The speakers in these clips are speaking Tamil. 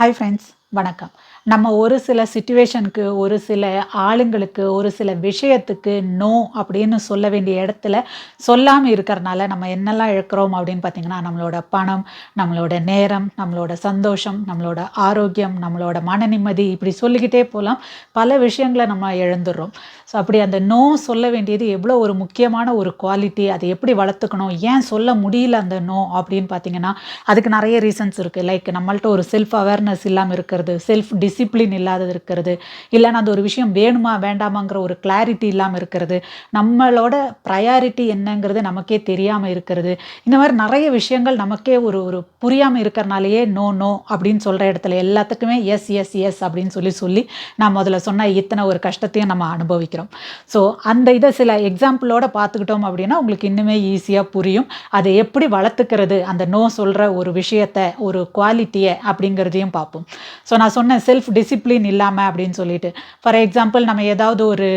ஹாய் ஃப்ரெண்ட்ஸ் வணக்கம். நம்ம ஒரு சில சுச்சுவேஷனுக்கு ஒரு சில ஆளுங்களுக்கு ஒரு சில விஷயத்துக்கு நோ அப்படின்னு சொல்ல வேண்டிய இடத்துல சொல்லாமல் இருக்கிறனால நம்ம என்னெல்லாம் இழக்கிறோம் அப்படின்னு பார்த்தீங்கன்னா நம்மளோட பணம் நம்மளோட நேரம் நம்மளோட சந்தோஷம் நம்மளோட ஆரோக்கியம் நம்மளோட மன நிம்மதி இப்படி சொல்லிக்கிட்டே போகலாம் பல விஷயங்களை நம்ம இழந்துடுறோம். ஸோ அப்படி அந்த நோ சொல்ல வேண்டியது எவ்வளோ ஒரு முக்கியமான ஒரு குவாலிட்டி அதை எப்படி வளர்த்துக்கணும் ஏன் சொல்ல முடியல அந்த நோ அப்படின்னு பார்த்தீங்கன்னா அதுக்கு நிறைய ரீசன்ஸ் இருக்குது லைக் நம்மள்ட்ட ஒரு செல்ஃப் அவேர்னஸ் இல்லாமல் இருக்கிறது செல்ஃப் டிசிப்ளின் இல்லாதது இருக்கிறது இல்லைன்னா அந்த ஒரு விஷயம் வேணுமா வேண்டாமாங்கிற ஒரு கிளாரிட்டி இல்லாமல் இருக்கிறது நம்மளோட ப்ரையாரிட்டி என்னங்கிறது நமக்கே தெரியாமல் இருக்கிறது. இந்த மாதிரி நிறைய விஷயங்கள் நமக்கே ஒரு ஒரு புரியாமல் இருக்கிறனாலேயே நோ நோ அப்படின்னு சொல்கிற இடத்துல எல்லாத்துக்குமே எஸ் எஸ் எஸ் அப்படின்னு சொல்லி சொல்லி நான் முதல்ல சொன்ன இத்தனை ஒரு கஷ்டத்தையும் நம்ம அனுபவிக்கிறோம். ஸோ அந்த இதை சில எக்ஸாம்பிளோட பார்த்துக்கிட்டோம் அப்படின்னா உங்களுக்கு இன்னுமே ஈஸியாக புரியும். அதை எப்படி வளர்த்துக்கிறது அந்த நோ சொல்கிற ஒரு விஷயத்தை ஒரு குவாலிட்டியை அப்படிங்கிறதையும் பார்ப்போம். ஸோ நான் சொன்னேன் செல்ஃப் டிசிப்ளின் இல்லாமல் அப்படின்னு சொல்லிட்டு. ஃபார் எக்ஸாம்பிள் நம்ம ஏதாவது ஒரு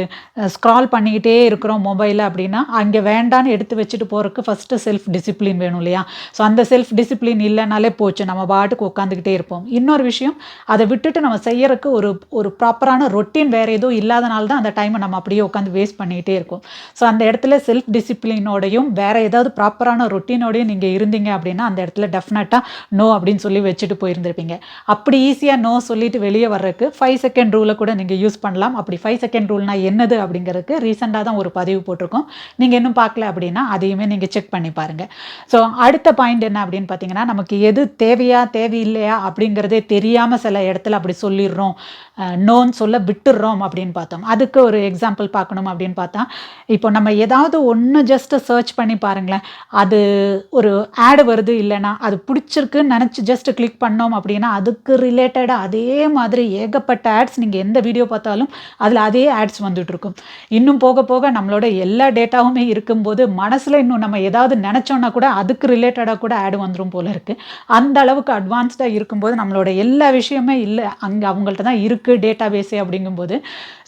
ஸ்க்ரால் பண்ணிக்கிட்டே இருக்கிறோம் மொபைலில் அப்படின்னா அங்கே வேண்டான்னு எடுத்து வச்சுட்டு போகிறதுக்கு ஃபஸ்ட்டு செல்ஃப் டிசிப்ளின் வேணும் இல்லையா? ஸோ அந்த செல்ஃப் டிசிப்ளின் இல்லைனாலே போச்சு. நம்ம பாட்டுக்கு உட்காந்துக்கிட்டே இருப்போம். இன்னொரு விஷயம் அதை விட்டுட்டு நம்ம செய்யறதுக்கு ஒரு ஒரு ப்ராப்பரான ரொட்டீன் வேறு எதுவும் இல்லாதனால தான் அந்த டைமை நம்ம அப்படியே உட்காந்து வேஸ்ட் பண்ணிக்கிட்டே இருக்கோம். ஸோ அந்த இடத்துல செல்ஃப் டிசிப்ளினோடையும் வேறு ஏதாவது ப்ராப்பரான ரொட்டீனோடையும் நீங்கள் இருந்தீங்க அப்படின்னா அந்த இடத்துல டெஃபினட்டாக நோ அப்படின்னு சொல்லி வச்சுட்டு போயிருந்திருப்பீங்க. அப்படி ஈஸியாக நோ சொல்லிட்டு வெளியே வர்றதுக்கு ஃபைவ் செகண்ட் ரூலை கூட நீங்கள் யூஸ் பண்ணலாம். அப்படி ஃபைவ் செகண்ட் ரூல்னா என்னது அப்படிங்கிறதுக்கு ரீசெண்டாக தான் ஒரு பதிவு போட்டிருக்கோம். நீங்கள் இன்னும் பார்க்கல அப்படின்னா அதையுமே நீங்கள் செக் பண்ணி பாருங்கள் ஸோ அடுத்த பாயிண்ட் என்ன அப்படின்னு பார்த்தீங்கன்னா நமக்கு எது தேவையா தேவையில்லையா அப்படிங்கிறதே தெரியாமல் சில இடத்துல அப்படி சொல்லிடுறோம். நோன்னு சொல்ல விட்டுடுறோம் அப்படின்னு பார்த்தோம். அதுக்கு ஒரு எக்ஸாம்பிள் பார்க்கணும் அப்படின்னு பார்த்தா இப்போ நம்ம ஏதாவது ஒன்று ஜஸ்ட் சர்ச் பண்ணி பாருங்களேன். அது ஒரு ஆடு வருது இல்லைன்னா அது பிடிச்சிருக்குன்னு நினச்சி ஜஸ்ட் கிளிக் பண்ணோம் அப்படின்னா அதுக்கு ரிலேட்டடாக அதே மாதிரி ஏகப்பட்ட ஆட்ஸ் நீங்கள் எந்த வீடியோ பார்த்தாலும் அதில் அதே ஆட்ஸ் வந்துட்டுருக்கும். இன்னும் போக போக நம்மளோட எல்லா டேட்டாவுமே இருக்கும்போது மனசில் இன்னும் நம்ம ஏதாவது நினச்சோன்னா கூட அதுக்கு ரிலேட்டடாக கூட ஆடு வந்துடும் போல இருக்குது அந்த அளவுக்கு அட்வான்ஸ்டாக இருக்கும்போது நம்மளோட எல்லா விஷயமே இல்லை அங்கே அவங்கள்ட்ட தான் இருக்குது டேட்டா பேஸே அப்படிங்கும்போது.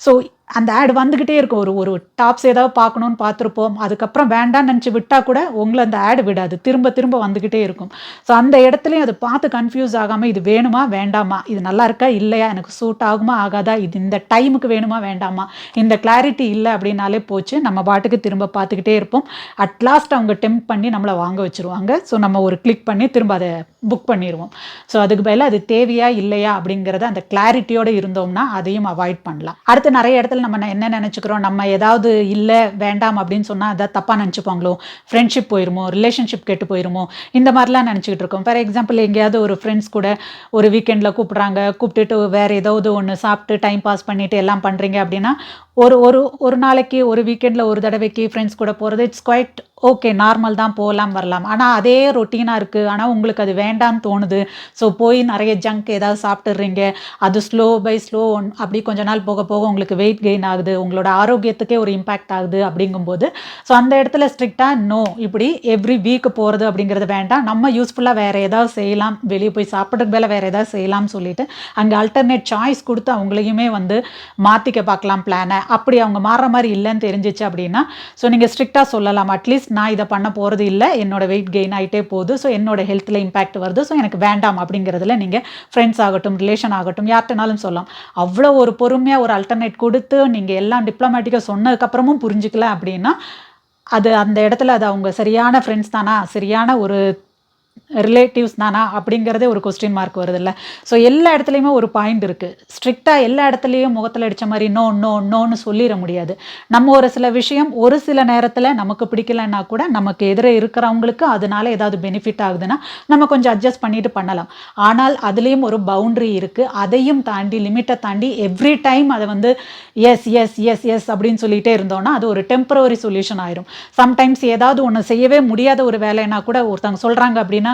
ஸோ அந்த ஆடு வந்துக்கிட்டே இருக்கும். ஒரு ஒரு டாப்ஸ் ஏதாவது பார்க்கணுன்னு பார்த்துருப்போம். அதுக்கப்புறம் வேண்டாம்னு நினச்சி விட்டால் கூட உங்களை அந்த ஆடு விடாது. திரும்ப திரும்ப வந்துக்கிட்டே இருக்கும். ஸோ அந்த இடத்துலையும் அதை பார்த்து கன்ஃபியூஸ் ஆகாமல் இது வேணுமா வேண்டாமா? இது நல்லா இருக்கா இல்லையா? எனக்கு சூட் ஆகுமா ஆகாதா? இது இந்த டைமுக்கு வேணுமா வேண்டாமா? இந்த கிளாரிட்டி இல்லை அப்படின்னாலே போச்சு. நம்ம பாட்டுக்கு திரும்ப பார்த்துக்கிட்டே இருப்போம். அட்லாஸ்ட் அவங்க டெம்ப் பண்ணி நம்மளை வாங்க வச்சுருவாங்க. ஸோ நம்ம ஒரு கிளிக் பண்ணி திரும்ப அதை புக் பண்ணிடுவோம் ஸோ அதுக்கு பதிலாக அது தேவையா இல்லையா அப்படிங்கிறத அந்த கிளாரிட்டியோடு இருந்தோம்னா அதையும் அவாய்ட் பண்ணலாம். அடுத்து நிறைய இடத்துல நம்ம என்ன நினச்சிக்கிறோம்? நம்ம ஏதாவது இல்லை வேண்டாம் அப்படின்னு சொன்னால் அதை தப்பாக நினச்சிப்பாங்களோ? ஃப்ரெண்ட்ஷிப் போயிருமோ? ரிலேஷன்ஷிப் கெட்டு போயிருமோ? இந்த மாதிரிலாம் நினச்சிக்கிட்டு இருக்கோம். ஃபார் எக்ஸாம்பிள் எங்கேயாவது ஒரு ஃப்ரெண்ட்ஸ் கூட ஒரு வீக்கெண்டில் கூப்பிட்றாங்க கூப்பிட்டுட்டு வேறு ஏதாவது ஒன்று சாப்பிட்டு டைம் பாஸ் பண்ணிவிட்டு எல்லாம் பண்ணுறீங்க அப்படின்னா ஒரு ஒரு ஒரு நாளைக்கு ஒரு வீக்கெண்டில் ஒரு தடவைக்கு ஃப்ரெண்ட்ஸ் கூட போகிறது இட்ஸ் குவைட் ஓகே நார்மல் தான் போகலாம் வரலாம். ஆனால் அதே ரொட்டீனாக இருக்குது ஆனால் உங்களுக்கு அது வேண்டான்னு தோணுது. ஸோ போய் நிறைய ஜங்க் ஏதாவது சாப்பிட்டுறீங்க. அது ஸ்லோ பை ஸ்லோ அப்படி கொஞ்ச நாள் போக போக உங்களுக்கு வெயிட் கெயின் ஆகுது. உங்களோட ஆரோக்கியத்துக்கே ஒரு இம்பேக்ட் ஆகுது அப்படிங்கும்போது. ஸோ அந்த இடத்துல ஸ்ட்ரிக்டாக நோ இப்படி எவ்ரி வீக் போகிறது அப்படிங்கிறது வேண்டாம். நம்ம யூஸ்ஃபுல்லாக வேறு ஏதாவது செய்யலாம். வெளியே போய் சாப்பிட்றதுக்கு மேலே வேறு ஏதாவது செய்யலாம்னு சொல்லிட்டு அங்கே அல்டர்னேட் சாய்ஸ் கொடுத்து அவங்களையுமே வந்து மாற்றிக்க பார்க்கலாம் பிளானை அப்படி அவங்க மாறுற மாதிரி இல்லைன்னு தெரிஞ்சிச்சு அப்படின்னா ஸோ நீங்கள் ஸ்ட்ரிக்டாக சொல்லலாம். அட்லீஸ்ட் நான் இதை பண்ண போகிறது இல்லை என்னோட வெயிட் கெயின் ஆகிட்டே போகுது ஸோ என்னோட ஹெல்த்தில் இம்பாக்ட் வருது ஸோ எனக்கு வேண்டாம் அப்படிங்கிறதுல நீங்கள் ஃப்ரெண்ட்ஸ் ஆகட்டும் ரிலேஷன் ஆகட்டும் யார்கிட்டனாலும் சொல்லலாம். அவ்வளோ ஒரு பொறுமையாக ஒரு அல்டர்னேட் கொடுத்து நீங்கள் எல்லாம் டிப்ளமேட்டிக்காக சொன்னதுக்கப்புறமும் புரிஞ்சுக்கல அப்படின்னா அது அந்த இடத்துல அது அவங்க சரியான ஃப்ரெண்ட்ஸ் தானா சரியான ஒரு ரிலேட்டிவ்ஸ் தானா அப்படிங்கிறதே ஒரு கொஸ்டின் மார்க் வருதுல்ல. ஸோ எல்லா இடத்துலையுமே ஒரு பாயிண்ட் இருக்குது ஸ்ட்ரிக்டாக எல்லா இடத்துலையும் முகத்தில் அடித்த மாதிரி நோ நோ நோன்னு சொல்லிட முடியாது. நம்ம ஒரு சில விஷயம் ஒரு சில நேரத்தில் நமக்கு பிடிக்கலன்னா கூட நமக்கு எதிரே இருக்கிறவங்களுக்கு அதனால ஏதாவது பெனிஃபிட் ஆகுதுன்னா நம்ம கொஞ்சம் அட்ஜஸ்ட் பண்ணிட்டு பண்ணலாம். ஆனால் அதுலேயும் ஒரு பவுண்ட்ரி இருக்குது அதையும் தாண்டி லிமிட்டை தாண்டி எவ்ரி டைம் அதை வந்து எஸ் எஸ் எஸ் எஸ் அப்படின்னு சொல்லிகிட்டே இருந்தோம்னா அது ஒரு டெம்பரவரி சொல்யூஷன் ஆயிரும். சம்டைம்ஸ் ஏதாவது ஒன்று செய்யவே முடியாத ஒரு வேலைன்னா கூட ஒருத்தவங்க சொல்கிறாங்க அப்படின்னா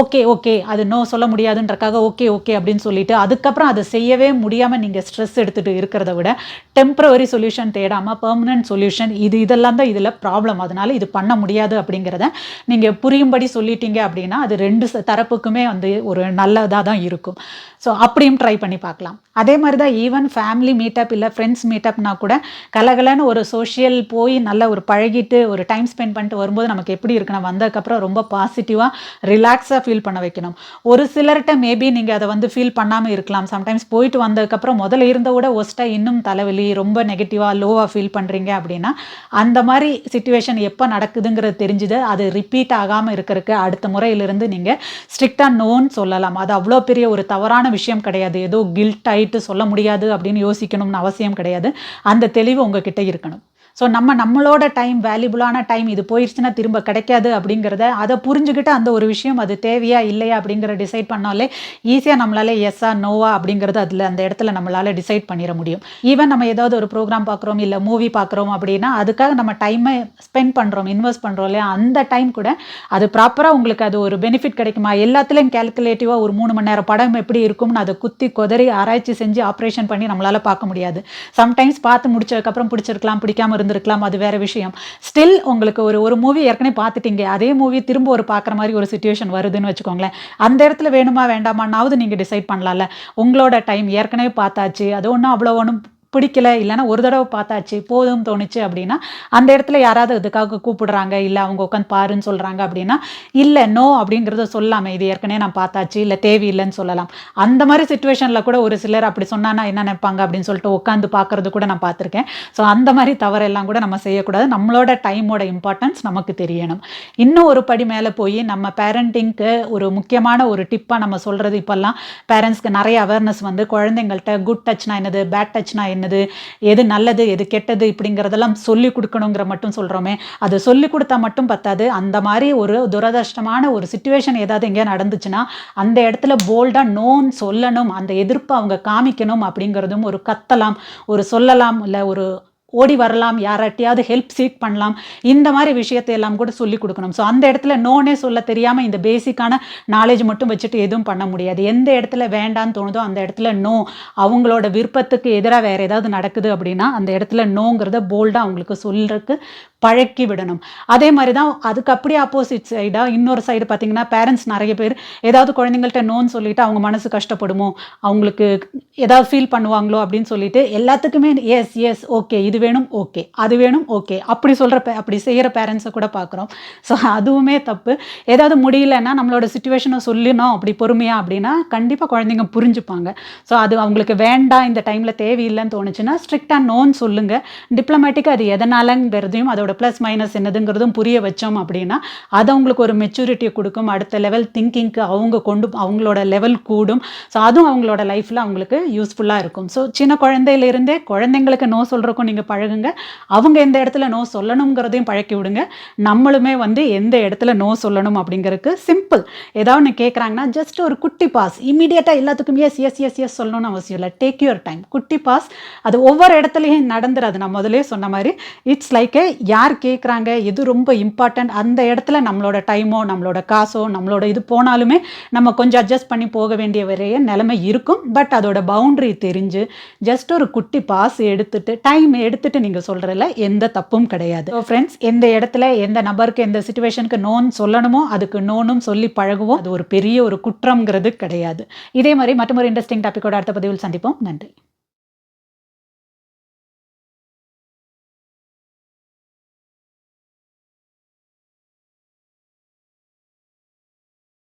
ஓகே ஓகே. அது நோ சொல்ல முடியாதுன்றக்காக ஓகே ஓகே அப்படின்னு சொல்லிட்டு அதுக்கப்புறம் அதை செய்யவே முடியாமல் நீங்கள் ஸ்ட்ரெஸ் எடுத்துகிட்டு இருக்கிறத விட டெம்பரவரி சொல்யூஷன் தேடாமல் பெர்மனன்ட் சொல்யூஷன் இது இதெல்லாம் தான் இதில் ப்ராப்ளம் அதனால் இது பண்ண முடியாது அப்படிங்கிறத நீங்கள் புரியும்படி சொல்லிட்டீங்க அப்படின்னா அது ரெண்டு தரப்புக்குமே வந்து ஒரு நல்லதாக தான் இருக்கும். ஸோ அப்படியும் ட்ரை பண்ணி பார்க்கலாம். அதே மாதிரி தான் ஈவன் ஃபேமிலி மீட்டப் இல்லை ஃப்ரெண்ட்ஸ் மீட்டப்னா கூட கலகலன்னு ஒரு சோஷியல் போய் நல்லா ஒரு பழகிட்டு ஒரு டைம் ஸ்பெண்ட் பண்ணிட்டு வரும்போது நமக்கு எப்படி இருக்குன்னா வந்ததுக்கப்புறம் ரொம்ப பாசிட்டிவாக ரிலாக்ஸாக ஃபீல் பண்ண வைக்கணும். ஒரு சிலர்கிட்ட மேபி நீங்கள் அதை வந்து ஃபீல் பண்ணாமல் இருக்கலாம். சம்டைம்ஸ் போயிட்டு வந்ததுக்கப்புறம் முதல்ல இருந்த விட ஒஸ்ட்டாக இன்னும் தலைவலி ரொம்ப நெகட்டிவாக லோவாக ஃபீல் பண்ணுறீங்க அப்படின்னா அந்த மாதிரி சுச்சுவேஷன் எப்போ நடக்குதுங்கிறது தெரிஞ்சுது. அது ரிப்பீட் ஆகாமல் இருக்கிறதுக்கு அடுத்த முறையிலிருந்து நீங்கள் ஸ்ட்ரிக்டாக நோன்னு சொல்லலாம். அது அவ்வளோ பெரிய ஒரு தவறான விஷயம் கிடையாது. ஏதோ கில்ட் ஆயிட்டு சொல்ல முடியாது அப்படின்னு யோசிக்கணும்னு அவசியம் கிடையாது. அந்த தெளிவு உங்ககிட்ட இருக்கணும். ஸோ நம்ம நம்மளோட டைம் வேல்யூபுளான டைம் இது போயிடுச்சுன்னா திரும்ப கிடைக்காது அப்படிங்கிறத அதை புரிஞ்சுக்கிட்டு அந்த ஒரு விஷயம் அது தேவையா இல்லையா அப்படிங்கிற டிசைட் பண்ணாலே ஈஸியாக நம்மளால எஸ்ஸா நோவா அப்படிங்கிறது அதில் அந்த இடத்துல நம்மளால டிசைட் பண்ணிட முடியும். ஈவன் நம்ம ஏதாவது ஒரு ப்ரோக்ராம் பார்க்குறோம் இல்லை மூவி பார்க்குறோம் அப்படின்னா அதுக்காக நம்ம டைமை ஸ்பெண்ட் பண்ணுறோம் இன்வெஸ்ட் பண்ணுறோம் இல்லையா? அந்த டைம் கூட அது ப்ராப்பராக உங்களுக்கு அது ஒரு பெனிஃபிட் கிடைக்குமா? எல்லாத்துலேயும் கேல்குலேட்டிவாக ஒரு மூணு மணி நேரம் படம் எப்படி இருக்கும்னு அதை குத்தி கொதறி ஆராய்ச்சி செஞ்சு ஆப்ரேஷன் பண்ணி நம்மளால் பார்க்க முடியாது. சம்டைம்ஸ் பார்த்து முடிச்சதுக்கப்புறம் பிடிச்சிருக்கலாம் பிடிக்காம இருந்திருக்கலாம் அது வேற விஷயம். ஸ்டில் உங்களுக்கு ஒரு ஒரு மூவி ஏற்கனவே பார்த்துட்டீங்க. அதே மூவி திரும்ப ஒரு பார்க்குற மாதிரி ஒரு சுச்சுவேஷன் வருதுன்னு வச்சுக்கோங்களேன். அந்த இடத்துல வேணுமா வேண்டாமான்னாவது நீங்கள் டிசைட் பண்ணலாம்ல. உங்களோட டைம் ஏற்கனவே பார்த்தாச்சு. அது ஒன்றும் அவ்வளோ ஒன்றும் பிடிக்கல இல்லைன்னா ஒரு தடவை பார்த்தாச்சு போதும் தோணுச்சு அப்படின்னா அந்த இடத்துல யாராவது இதுக்காக கூப்பிடுறாங்க இல்லை அவங்க உட்காந்து பாருன்னு சொல்கிறாங்க அப்படின்னா இல்லை நோ அப்படிங்கிறத சொல்லாமல் இது ஏற்கனவே நான் பார்த்தாச்சு இல்லை தேவையில்லைன்னு சொல்லலாம். அந்த மாதிரி சுச்சுவேஷனில் கூட ஒரு சிலர் அப்படி சொன்னானா என்ன நினைப்பாங்க அப்படின்னு சொல்லிட்டு உட்காந்து பார்க்கறது கூட நான் பார்த்துருக்கேன். ஸோ அந்த மாதிரி தவறெல்லாம் கூட நம்ம செய்யக்கூடாது. நம்மளோட டைமோட இம்பார்ட்டன்ஸ் நமக்கு தெரியணும். இன்னும் ஒரு படி மேலே போய் நம்ம பேரண்டிங்க்கு ஒரு முக்கியமான ஒரு டிப்பாக நம்ம சொல்கிறது இப்போல்லாம் பேரண்ட்ஸ்க்கு நிறைய அவேர்னஸ் வந்து குழந்தைங்கள்ட்ட குட் டச்னா என்னது பேட் டச்னா என்னது எது நல்லது எது கெட்டது இப்படிங்கிறதெல்லாம் சொல்லி கொடுக்கணுங்கிற மட்டும் சொல்கிறோமே அது சொல்லி கொடுத்தா மட்டும் பத்தாது. அந்த மாதிரி ஒரு துரதிருஷ்டமான ஒரு சுச்சுவேஷன் ஏதாவது எங்கேயா நடந்துச்சுன்னா அந்த இடத்துல போல்டாக நோன் சொல்லணும் அந்த எதிர்ப்பை அவங்க காமிக்கணும் அப்படிங்கிறதும் ஒரு கத்தலாம் ஒரு சொல்லலாம் இல்லை ஒரு ஓடி வரலாம் யார்கிட்டயாவது ஹெல்ப் சீக் பண்ணலாம். இந்த மாதிரி விஷயத்தை எல்லாம் கூட சொல்லி கொடுக்கணும். ஸோ அந்த இடத்துல நோனே சொல்ல தெரியாமல் இந்த பேசிக்கான நாலேஜ் மட்டும் வச்சுட்டு எதுவும் பண்ண முடியாது. எந்த இடத்துல வேண்டான்னு தோணுதோ அந்த இடத்துல நோ அவங்களோட விருப்பத்துக்கு எதிராக வேறு ஏதாவது நடக்குது அப்படின்னா அந்த இடத்துல நோங்கிறத போல்டாக அவங்களுக்கு சொல்கிறதுக்கு பழக்கி விடணும். அதே மாதிரி தான் அதுக்கு அப்படியே ஆப்போசிட் சைடாக இன்னொரு சைடு பார்த்தீங்கன்னா பேரண்ட்ஸ் நிறைய பேர் ஏதாவது குழந்தைங்கள்ட்ட நோன்னு சொல்லிட்டு அவங்க மனசு கஷ்டப்படுமோ அவங்களுக்கு ஏதாவது ஃபீல் பண்ணுவாங்களோ அப்படின்னு சொல்லிட்டு எல்லாத்துக்குமே எஸ் எஸ் ஓகே இது வேணும் ஓகே அது வேணும் ஓகே அப்படி சொல்கிற அப்படி செய்கிற பேரண்ட்ஸை கூட பார்க்குறோம். ஸோ அதுவுமே தப்பு. ஏதாவது முடியலன்னா நம்மளோட சுச்சுவேஷனை சொல்லினோம் அப்படி பொறுமையா அப்படின்னா கண்டிப்பாக குழந்தைங்க புரிஞ்சுப்பாங்க. ஸோ அது அவங்களுக்கு வேண்டாம் இந்த டைமில் தேவையில்லைன்னு தோணுச்சுன்னா ஸ்ட்ரிக்டாக நோன்னு சொல்லுங்கள் டிப்ளமேட்டிக்காக அது எதனாலங்கிறதையும் அதோட ப்ளஸ் மைனஸ் என்னதுங்கிறதும் புரிய வச்சோம் அப்படின்னா அது அவங்களுக்கு ஒரு மெச்சூரிட்டியை கொடுக்கும். அடுத்த லெவல் திங்கிங்க்கு அவங்க கொண்டு அவங்களோட லெவல் கூடும். ஸோ அதுவும் அவங்களோட லைஃப்பில் அவங்களுக்கு யூஸ்ஃபுல்லாக இருக்கும். ஸோ சின்ன குழந்தையிலேருந்தே குழந்தைங்களுக்கு நோ சொல்கிறக்கும் நீங்கள் பழகுங்க. அவங்க எந்த இடத்துல நோ சொல்லணுங்கிறதையும் பழக்கி விடுங்க. நம்மளுமே வந்து எந்த இடத்துல நோ சொல்லணும் அப்படிங்கிறதுக்கு சிம்பிள் ஏதாவது ஒன்று கேட்குறாங்கன்னா ஜஸ்ட் ஒரு குட்டி பாஸ் இமீடியட்டாக எல்லாத்துக்கும் எஸ் எஸ் எஸ் எஸ் சொல்லணும்னு அவசியம் இல்லை. டேக் யுவர் டைம் குட்டி பாஸ் அது ஒவ்வொரு இடத்துலையும் நடந்துடாது நான் முதலே சொன்ன மாதிரி இட்ஸ் லைக் யார் கேட்குறாங்க எது ரொம்ப இம்பார்ட்டன்ட் அந்த இடத்துல நம்மளோட டைமோ நம்மளோட காசோ நம்மளோட இது போனாலுமே நம்ம கொஞ்சம் அட்ஜஸ்ட் பண்ணி போக வேண்டிய வரைய நிலைமை இருக்கும். பட் அதோட பவுண்ட்ரி தெரிஞ்சு ஜஸ்ட் ஒரு குட்டி பாஸ் எடுத்துட்டு டைம் எடுத்துட்டு நீங்கள் சொல்கிறல எந்த தப்பும் கிடையாது. ஸோ ஃப்ரெண்ட்ஸ் எந்த இடத்துல எந்த நபருக்கு எந்த சுச்சுவேஷனுக்கு நோன் சொல்லணுமோ அதுக்கு நோனும் சொல்லி பழகுவோம். அது ஒரு பெரிய ஒரு குற்றம்ங்கிறது கிடையாது. இதே மாதிரி மற்றொரு இன்ட்ரெஸ்டிங் டாப்பிக்கோட அடுத்த பதிவில் சந்திப்போம். நன்றி.